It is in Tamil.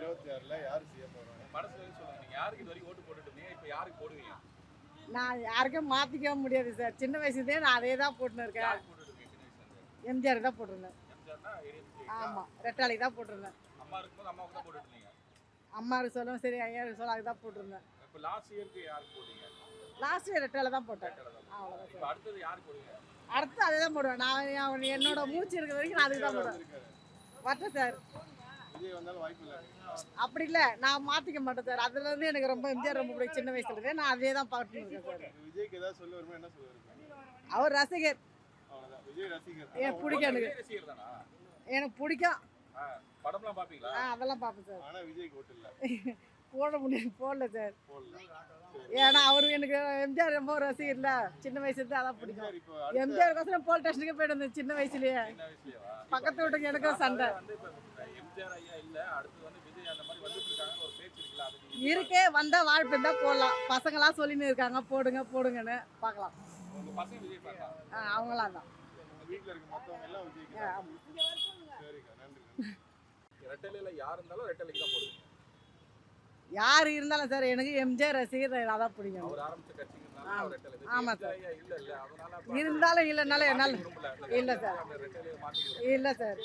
இருபத்தி ஆறுல யாரு சிஎம் வருவாங்க மனசுல இருந்து சொல்லுங்க. நீங்க யாருக்கு இது வரைக்கும் ஓட்டு போட்டுட்டு இருந்தீங்க? இப்போ யாருக்கு போடுவீங்க? நான் யாருக்கும் மாற்றிக்க முடியாது சார். சின்ன வயசுலேயே நான் அதே தான் போட்டுன்னு இருக்கேன் எம்ஜிஆர் தான் போட்டிருந்தேன். ஆமாம் ரெட்டாளிக்கு தான் போட்டிருந்தேன். அம்மா இருக்கும்போது அம்மாவுக்கு தான் போட்டுட்டு இருந்தீங்க? அம்மாவுக்கு சொல்லும் சரி ஐயாவுக்கு சொல்லும் அதுக்கு தான் போட்டிருந்தேன். இப்போ லாஸ்ட் இயருக்கு யாருக்கு போடுவீங்க லாஸ்ட் இயர் ரெட்டால தான் போட்டேன். அவ்வளோதான் அடுத்தது யாருக்கு போடுவீங்க? அடுத்து அதே தான் போடுவேன். நான் என்னோட மூச்சு இருக்கிற வரைக்கும் நான் அதுக்கு தான் போடுவேன். வரட்டும் சார். அப்படி இல்லை நான் மாற்றிக்க மாட்டேன் சார். அதுல இருந்து எனக்கு ரொம்ப எம்ஜிஆர் ரொம்ப பிடிக்கும். சின்ன வயசுல இருந்து நான் அதே தான் இருக்கேன் சார். அவர் ரசிகர். எனக்கு பிடிக்கும் எனக்கு. எனக்கு பிடிக்கும். அதெல்லாம் பார்ப்பேன் சார். இல்ல போட முடியாது போடல சார். ஏன்னா அவரு எனக்கு எம்ஜிஆர் ரொம்ப ரசிகர்ல சின்ன வயசுல அதான் பிடிக்கும். எம்ஜிஆர் கோசரம் போல் ஸ்டேஷனுக்கு போயிட்டு சின்ன வயசுலயே. பக்கத்து வீட்டுக்கு எனக்கும் சண்டை. இல்ல இருக்கே வந்தா வாழ்ப்பு இருந்தா போடலாம். பசங்களாம் சொல்லின்னு இருக்காங்க போடுங்க போடுங்கன்னு பார்க்கலாம். அவங்களாம் தான். தான். ரெட்டலையில யார் இருந்தாலும் ரெட்டலைக்கு தான் போடுவீங்க. யார் இருந்தாலும் சார் எனக்கு எம்ஜிஆர் ரசிகர் அதான் பிடிக்கும். அவர் ஆரம்பிச்ச கட்சிங்கிறதுனால ஆமா. அவர் ரெட்டலை ஆமா விஜய் ஐயா இல்ல இல்ல அதனால அப்ப இருந்தாலும் இல்லைனாலும் என்னால் இல்ல சார். இல்லை சார்.